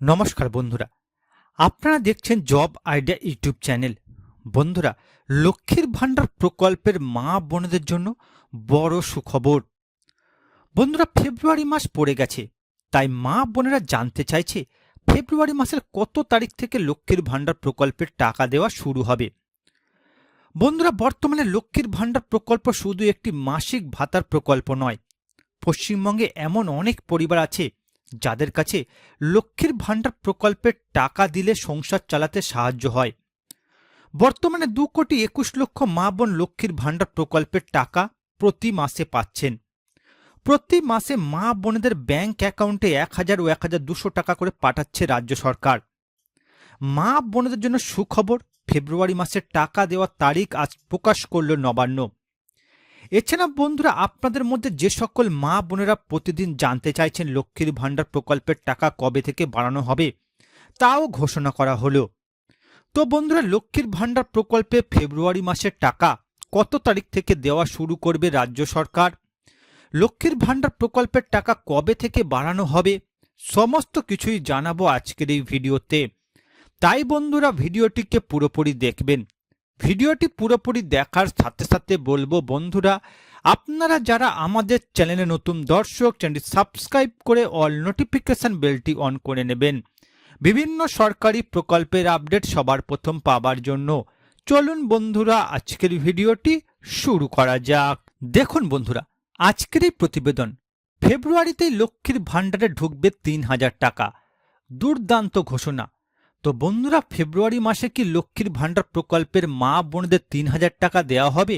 নমস্কার বন্ধুরা। আপনারা দেখছেন জব আইডিয়া ইউটিউব চ্যানেল। বন্ধুরা, লক্ষ্মীর ভাণ্ডার প্রকল্পের মা বোনদের জন্য বড় সুখবর। বন্ধুরা, ফেব্রুয়ারি মাস পড়ে গেছে, তাই মা বোনেরা জানতে চাইছে ফেব্রুয়ারি মাসের কত তারিখ থেকে লক্ষ্মীর ভাণ্ডার প্রকল্পের টাকা দেওয়া শুরু হবে। বন্ধুরা, বর্তমানে লক্ষ্মীর ভাণ্ডার প্রকল্প শুধু একটি মাসিক ভাতার প্রকল্প নয়, পশ্চিমবঙ্গে এমন অনেক পরিবার আছে যাদের কাছে লক্ষ্মীর ভাণ্ডার প্রকল্পের টাকা দিলে সংসার চালাতে সাহায্য হয়। বর্তমানে দু কোটি একুশ লক্ষ মা বোন লক্ষ্মীর ভাণ্ডার প্রকল্পের টাকা প্রতি মাসে পাচ্ছেন। প্রতি মাসে মা বোনেদের ব্যাংক অ্যাকাউন্টে এক হাজার ও এক হাজার দুশো টাকা করে পাঠাচ্ছে রাজ্য সরকার। মা বোনেদের জন্য সুখবর, ফেব্রুয়ারি মাসের টাকা দেওয়ার তারিখ আজ প্রকাশ করল নবান্ন। এছাড়া বন্ধুরা আপনাদের মধ্যে যে সকল মা বোনেরা প্রতিদিন জানতে চাইছেন লক্ষ্মীর ভাণ্ডার প্রকল্পের টাকা কবে থেকে বাড়ানো হবে, তাও ঘোষণা করা হলো। তো বন্ধুরা, লক্ষ্মীর ভাণ্ডার প্রকল্পে ফেব্রুয়ারি মাসের টাকা কত তারিখ থেকে দেওয়া শুরু করবে রাজ্য সরকার? লক্ষ্মীর ভাণ্ডার প্রকল্পের টাকা কবে থেকে বাড়ানো হবে? সমস্ত কিছুই জানাব আজকের এই ভিডিওতে। তাই বন্ধুরা, ভিডিওটিকে পুরোপুরি দেখবেন। ভিডিওটি পুরোপুরি দেখার সাথে সাথে বলব, বন্ধুরা, আপনারা যারা আমাদের চ্যানেলে নতুন দর্শক, চ্যানেলটি সাবস্ক্রাইব করে অল নোটিফিকেশন বেলটি অন করে নেবেন। বিভিন্ন সরকারি প্রকল্পের আপডেট সবার প্রথম পাবার জন্য চলুন, বন্ধুরা, আজকের ভিডিওটি শুরু করা যাক। দেখুন, বন্ধুরা, আজকের এই প্রতিবেদন, ফেব্রুয়ারিতেই লক্ষ্মীর ভাণ্ডারে ঢুকবে তিন হাজার টাকা। দুর্দান্ত ঘোষণা। তো বন্ধুরা, ফেব্রুয়ারি মাসে কি লক্ষ্মীর ভাণ্ডার প্রকল্পের মা বোনদের তিন হাজার টাকা দেওয়া হবে?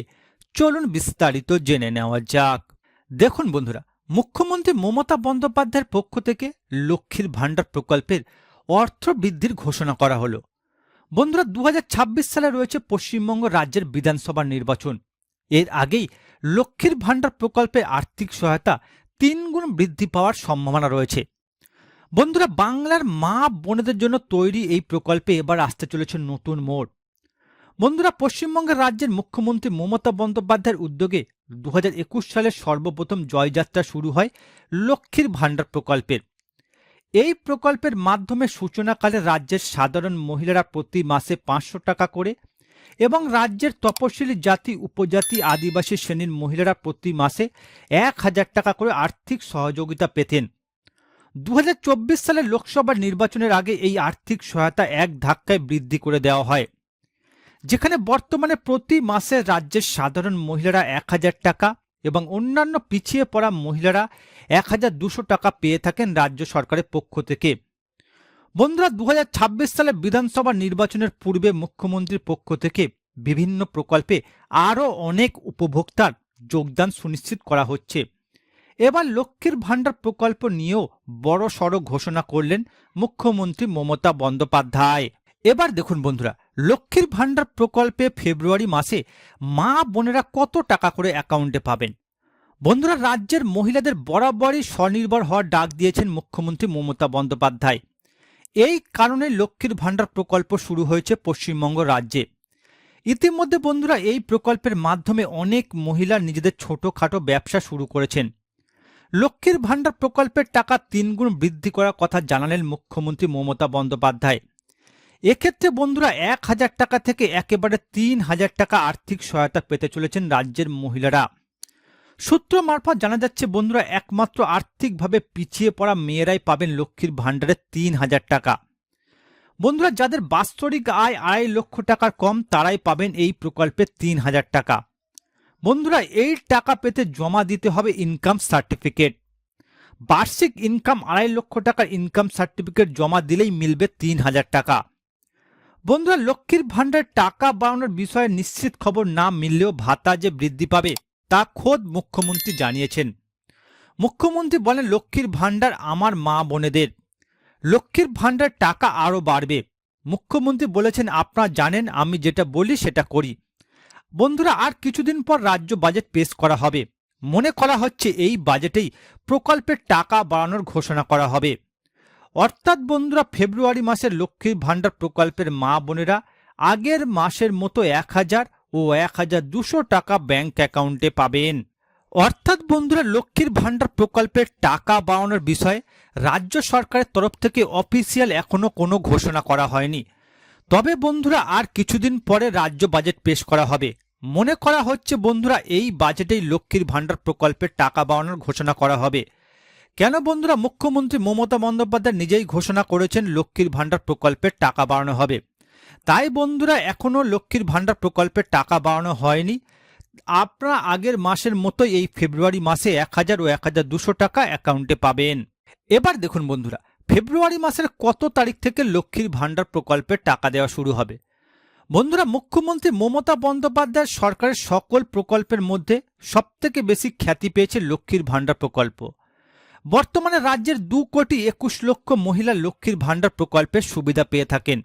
চলুন বিস্তারিত জেনে নেওয়া যাক। দেখুন বন্ধুরা, মুখ্যমন্ত্রী মমতা বন্দ্যোপাধ্যায়ের পক্ষ থেকে লক্ষ্মীর ভাণ্ডার প্রকল্পের অর্থ বৃদ্ধির ঘোষণা করা হলো। বন্ধুরা দু হাজার ছাব্বিশ সালে রয়েছে পশ্চিমবঙ্গ রাজ্যের বিধানসভা নির্বাচন। এর আগেই লক্ষ্মীর ভাণ্ডার প্রকল্পে আর্থিক সহায়তা তিন গুণ বৃদ্ধি পাওয়ার সম্ভাবনা রয়েছে। বন্ধুরা, বাংলার মা বোনেদের জন্য তৈরি এই প্রকল্পে এবার আসতে চলেছে নতুন মোড়। বন্ধুরা, পশ্চিমবঙ্গের রাজ্যের মুখ্যমন্ত্রী মমতা বন্দ্যোপাধ্যায়ের উদ্যোগে দু সালে সর্বপ্রথম জয়যাত্রা শুরু হয় লক্ষ্মীর ভাণ্ডার প্রকল্পের। এই প্রকল্পের মাধ্যমে সূচনাকালে রাজ্যের সাধারণ মহিলারা প্রতি মাসে পাঁচশো টাকা করে এবং রাজ্যের তপশিলি জাতি, উপজাতি, আদিবাসী শ্রেণির মহিলারা প্রতি মাসে এক হাজার টাকা করে আর্থিক সহযোগিতা পেতেন। দু সালের লোকসভা নির্বাচনের আগে এই আর্থিক সহায়তা এক ধাক্কায় বৃদ্ধি করে দেওয়া হয়। যেখানে বর্তমানে প্রতি মাসে রাজ্যের সাধারণ মহিলারা এক হাজার টাকা এবং অন্যান্য পিছিয়ে পড়া মহিলারা এক হাজার দুশো টাকা পেয়ে থাকেন রাজ্য সরকারের পক্ষ থেকে। বন্ধুরা, দুহাজার ছাব্বিশ সালে বিধানসভা নির্বাচনের পূর্বে মুখ্যমন্ত্রীর পক্ষ থেকে বিভিন্ন প্রকল্পে আরও অনেক উপভোক্তার যোগদান সুনিশ্চিত করা হচ্ছে। এবার লক্ষ্মীর ভাণ্ডার প্রকল্প নিয়েও বড় সড় ঘোষণা করলেন মুখ্যমন্ত্রী মমতা বন্দ্যোপাধ্যায়। এবার দেখুন বন্ধুরা, লক্ষ্মীর ভাণ্ডার প্রকল্পে ফেব্রুয়ারি মাসে মা বোনেরা কত টাকা করে অ্যাকাউন্টে পাবেন? বন্ধুরা, রাজ্যের মহিলাদের বরাবরই স্বনির্ভর হওয়ার ডাক দিয়েছেন মুখ্যমন্ত্রী মমতা বন্দ্যোপাধ্যায়। এই কারণে লক্ষ্মীর ভাণ্ডার প্রকল্প শুরু হয়েছে পশ্চিমবঙ্গ রাজ্যে। ইতিমধ্যে বন্ধুরা, এই প্রকল্পের মাধ্যমে অনেক মহিলা নিজেদের ছোটখাটো ব্যবসা শুরু করেছেন। লক্ষ্মীর ভাণ্ডার প্রকল্পের টাকা তিনগুণ বৃদ্ধি করার কথা জানালেন মুখ্যমন্ত্রী মমতা বন্দ্যোপাধ্যায়। এক্ষেত্রে বন্ধুরা এক হাজার টাকা থেকে একেবারে তিন হাজার টাকা আর্থিক সহায়তা পেতে চলেছেন রাজ্যের মহিলারা। সূত্র মারফত জানা যাচ্ছে, বন্ধুরা, একমাত্র আর্থিকভাবে পিছিয়ে পড়া মেয়েরাই পাবেন লক্ষ্মীর ভাণ্ডারের তিন হাজার টাকা। বন্ধুরা, যাদের বাৎসরিক আয় আড়াই লক্ষ টাকার কম, তারাই পাবেন এই প্রকল্পে তিন হাজার টাকা। বন্ধুরা, এই টাকা পেতে জমা দিতে হবে ইনকাম সার্টিফিকেট বার্ষিক ইনকাম আড়াই লক্ষ টাকার ইনকাম সার্টিফিকেট জমা দিলেই মিলবে তিন হাজার টাকা। বন্ধুরা, লক্ষ্মীর ভাণ্ডার টাকা বাড়ানোর বিষয়ে নিশ্চিত খবর না মিললেও ভাতা যে বৃদ্ধি পাবে, তা খোদ মুখ্যমন্ত্রী জানিয়েছেন। মুখ্যমন্ত্রী বলেন, লক্ষ্মীর ভাণ্ডার আমার মা বোনেদের। লক্ষ্মীর ভাণ্ডার টাকা আরও বাড়বে। মুখ্যমন্ত্রী বলেছেন, আপনারা জানেন, আমি যেটা বলি সেটা করি। বন্ধুরা, আর কিছুদিন পর রাজ্য বাজেট পেশ করা হবে। মনে করা হচ্ছে এই বাজেটেই প্রকল্পের টাকা বাড়ানোর ঘোষণা করা হবে। অর্থাৎ বন্ধুরা, ফেব্রুয়ারি মাসের লক্ষ্মীর ভাণ্ডার প্রকল্পের মা বোনেরা আগের মাসের মতো এক হাজার ও এক হাজার দুশো টাকা ব্যাংক অ্যাকাউন্টে পাবেন। অর্থাৎ বন্ধুরা, লক্ষ্মীর ভাণ্ডার প্রকল্পের টাকা বাড়ানোর বিষয়ে রাজ্য সরকারের তরফ থেকে অফিসিয়াল এখনও কোনো ঘোষণা করা হয়নি। তবে বন্ধুরা আর কিছুদিন পরে রাজ্য বাজেট পেশ করা হবে। মনে করা হচ্ছে বন্ধুরা এই বাজেটেই লক্ষ্মীর ভাণ্ডার প্রকল্পের টাকা বাড়ানোর ঘোষণা করা হবে। কেন বন্ধুরা মুখ্যমন্ত্রী মমতা বন্দ্যোপাধ্যায় নিজেই ঘোষণা করেছেন লক্ষ্মীর ভাণ্ডার প্রকল্পের টাকা বাড়ানো হবে। তাই বন্ধুরা এখনও লক্ষ্মীর ভাণ্ডার প্রকল্পের টাকা বাড়ানো হয়নি। আপনারা আগের মাসের মতোই এই ফেব্রুয়ারি মাসে এক হাজার ও এক হাজার দুশো টাকা অ্যাকাউন্টে পাবেন। এবার দেখুন বন্ধুরা ফেব্রুয়ারি মাসের কত তারিখ থেকে লক্ষ্মীর ভাণ্ডার প্রকল্পের টাকা দেওয়া শুরু হবে? বন্ধুরা, মুখ্যমন্ত্রী মমতা বন্দ্যোপাধ্যায় সরকারের সকল প্রকল্পের মধ্যে সবথেকে বেশি খ্যাতি পেয়েছে লক্ষ্মীর ভাণ্ডার প্রকল্প। বর্তমানে রাজ্যের দু কোটি একুশ লক্ষ মহিলা লক্ষ্মীর ভাণ্ডার প্রকল্পের সুবিধা পেয়ে থাকেন।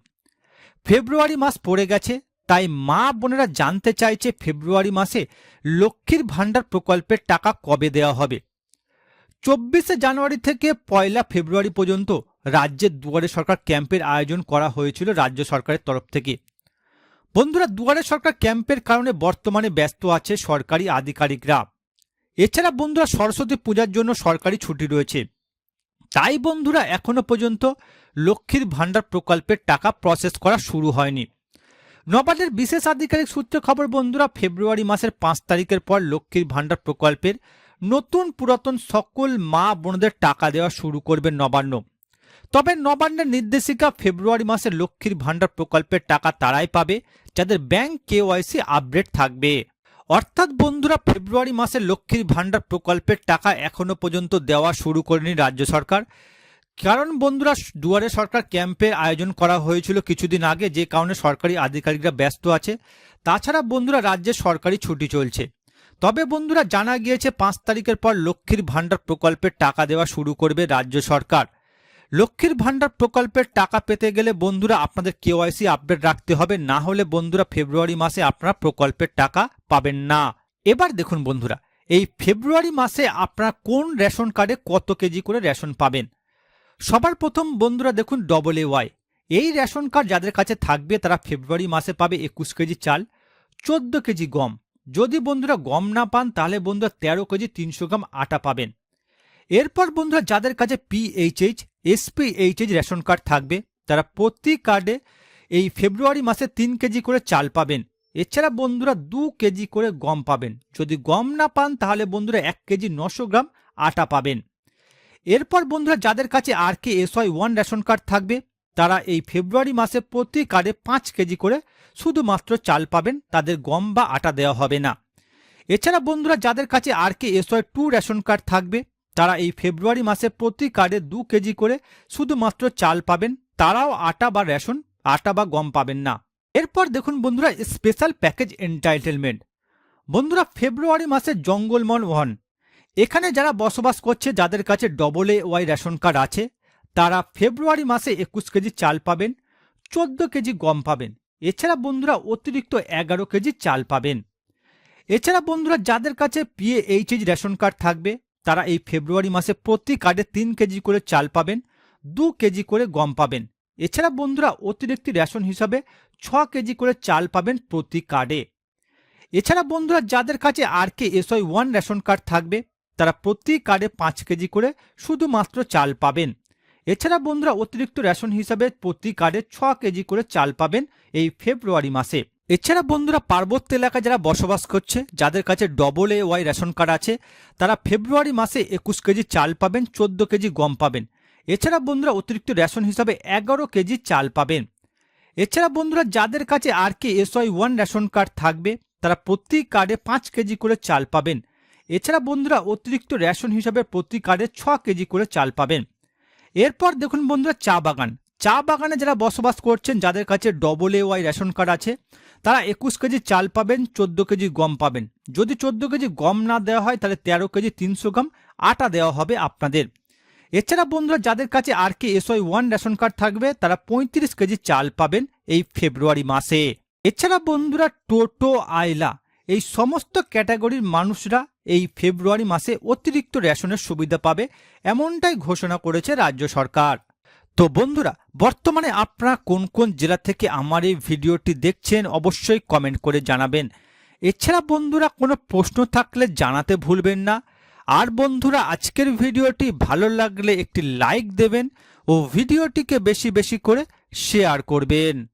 ফেব্রুয়ারি মাস পড়ে গেছে, তাই মা বোনেরা জানতে চাইছে ফেব্রুয়ারি মাসে লক্ষ্মীর ভাণ্ডার প্রকল্পের টাকা কবে দেওয়া হবে। চব্বিশে জানুয়ারি থেকে পয়লা ফেব্রুয়ারি পর্যন্ত রাজ্যের দুয়ারে সরকার ক্যাম্পের আয়োজন করা হয়েছিল রাজ্য সরকারের তরফ থেকে। বন্ধুরা, দুয়ারে সরকার ক্যাম্পের কারণে বর্তমানে ব্যস্ত আছে সরকারি আধিকারিকরা। এছাড়া বন্ধুরা, সরস্বতী পূজার জন্য সরকারি ছুটি রয়েছে। তাই বন্ধুরা, এখনও পর্যন্ত লক্ষ্মীর ভাণ্ডার প্রকল্পের টাকা প্রসেস করা শুরু হয়নি। নবান্নের বিশেষ আধিকারিক সূত্রে খবর, বন্ধুরা, ফেব্রুয়ারি মাসের পাঁচ তারিখের পর লক্ষ্মীর ভাণ্ডার প্রকল্পের নতুন পুরাতন সকল মা বোনদের টাকা দেওয়া শুরু করবে নবান্ন। তবে নবান্নের নির্দেশিকা ফেব্রুয়ারি মাসে লক্ষ্মীর ভাণ্ডার প্রকল্পের টাকা তারাই পাবে, যাদের ব্যাংক কেওয়াইসি আপডেট থাকবে। অর্থাৎ বন্ধুরা, ফেব্রুয়ারি মাসে লক্ষ্মীর ভাণ্ডার প্রকল্পের টাকা এখনও পর্যন্ত দেওয়া শুরু করেনি রাজ্য সরকার। কারণ বন্ধুরা, দুয়ারে সরকার ক্যাম্পের আয়োজন করা হয়েছিল কিছুদিন আগে, যে কারণে সরকারি আধিকারিকরা ব্যস্ত আছে। তাছাড়া বন্ধুরা, রাজ্যে সরকারি ছুটি চলছে। তবে বন্ধুরা জানা গিয়েছে পাঁচ তারিখের পর লক্ষ্মীর ভাণ্ডার প্রকল্পের টাকা দেওয়া শুরু করবে রাজ্য সরকার। লক্ষ্মীর ভাণ্ডার প্রকল্পের টাকা পেতে গেলে বন্ধুরা আপনাদের কেওয়াইসি আপডেট রাখতে হবে, না হলে বন্ধুরা ফেব্রুয়ারি মাসে আপনারা প্রকল্পের টাকা পাবেন না। এবার দেখুন বন্ধুরা, এই ফেব্রুয়ারি মাসে আপনারা কোন রেশন কার্ডে কত কেজি করে রেশন পাবেন? সবার প্রথম বন্ধুরা দেখুন ডবল এ ওয়াই এই রেশন কার্ড যাদের কাছে থাকবে তারা ফেব্রুয়ারি মাসে পাবে একুশ কেজি চাল, চোদ্দ কেজি গম। যদি বন্ধুরা গম না পান, তাহলে বন্ধুরা তেরো কেজি তিনশো গ্রাম আটা পাবেন। এরপর বন্ধুরা যাদের কাছে পিএইচএইচ এসপিএইচএইচ রেশন কার্ড থাকবে, তারা প্রতি কার্ডে এই ফেব্রুয়ারি মাসে তিন কেজি করে চাল পাবেন। এছাড়া বন্ধুরা দু কেজি করে গম পাবেন। যদি গম না পান, তাহলে বন্ধুরা এক কেজি নশো গ্রাম আটা পাবেন। এরপর বন্ধুরা যাদের কাছে R K S Y one ration card থাকবে তারা এই ফেব্রুয়ারি মাসে প্রতি কার্ডে পাঁচ কেজি করে শুধুমাত্র চাল পাবেন, তাদের গম বা আটা দেওয়া হবে না। এছাড়া বন্ধুরা, যাদের কাছে R K S Y two ration card থাকবে, তারা এই ফেব্রুয়ারি মাসে প্রতি কার্ডে দু কেজি করে শুধুমাত্র চাল পাবেন, তারাও আটা বা রেশন, আটা বা গম পাবেন না। এরপর দেখুন বন্ধুরা, স্পেশাল প্যাকেজ এন্টাইটেলমেন্ট। বন্ধুরা, ফেব্রুয়ারি মাসে জঙ্গলমন ওয়ান এখানে যারা বসবাস করছে, যাদের কাছে double A Y ration card আছে তারা ফেব্রুয়ারি মাসে একুশ কেজি চাল পাবেন, চোদ্দ কেজি গম পাবেন। এছাড়া বন্ধুরা অতিরিক্ত এগারো কেজি চাল পাবেন। এছাড়া বন্ধুরা যাদের কাছে পিএইচএইচ রেশন কার্ড থাকবে, তারা এই ফেব্রুয়ারি মাসে প্রতি কার্ডে তিন কেজি করে চাল পাবেন, দু কেজি করে গম পাবেন। এছাড়া বন্ধুরা অতিরিক্ত রেশন হিসাবে ছ কেজি করে চাল পাবেন প্রতি কার্ডে। এছাড়া বন্ধুরা যাদের কাছে R K S Y one ration card থাকবে, তারা প্রতি কার্ডে পাঁচ কেজি করে শুধুমাত্র চাল পাবেন। এছাড়া বন্ধুরা অতিরিক্ত রেশন হিসাবে প্রতি কার্ডে ছ কেজি করে চাল পাবেন এই ফেব্রুয়ারি মাসে। এছাড়া বন্ধুরা পার্বত্য এলাকায় যারা বসবাস করছে, যাদের কাছে double A Y ration card আছে, তারা ফেব্রুয়ারি মাসে একুশ কেজি চাল পাবেন, চোদ্দ কেজি গম পাবেন। এছাড়া বন্ধুরা অতিরিক্ত রেশন হিসাবে এগারো কেজি চাল পাবেন। এছাড়া বন্ধুরা যাদের কাছে R K S Y one ration card থাকবে, তারা প্রতি কার্ডে পাঁচ কেজি করে চাল পাবেন। এছাড়া বন্ধুরা অতিরিক্ত রেশন হিসাবে প্রতি কার্ডে ছ কেজি করে চাল পাবেন। এরপর দেখুন বন্ধুরা, চা বাগান। চা বাগানে যারা বসবাস করছেন, যাদের কাছে double A Y ration card আছে, তারা একুশ কেজি চাল পাবেন, চোদ্দ কেজি গম পাবেন। যদি চোদ্দ কেজি গম না দেওয়া হয়, তাহলে তেরো কেজি তিনশো গ্রাম আটা দেওয়া হবে আপনাদের। এছাড়া বন্ধুরা, যাদের কাছে R K S Y one ration card থাকবে, তারা পঁয়ত্রিশ কেজি চাল পাবেন এই ফেব্রুয়ারি মাসে। এছাড়া বন্ধুরা, টোটো আইলা এই সমস্ত ক্যাটাগরির মানুষরা এই ফেব্রুয়ারি মাসে অতিরিক্ত রেশনের সুবিধা পাবে এমনটাই ঘোষণা করেছে রাজ্য সরকার। তো বন্ধুরা, বর্তমানে আপনারা কোন কোন জেলা থেকে আমার এই ভিডিওটি দেখছেন অবশ্যই কমেন্ট করে জানাবেন। এছাড়া বন্ধুরা, কোনো প্রশ্ন থাকলে জানাতে ভুলবেন না। আর বন্ধুরা, আজকের ভিডিওটি ভালো লাগলে একটি লাইক দেবেন ও ভিডিওটিকে বেশি বেশি করে শেয়ার করবেন।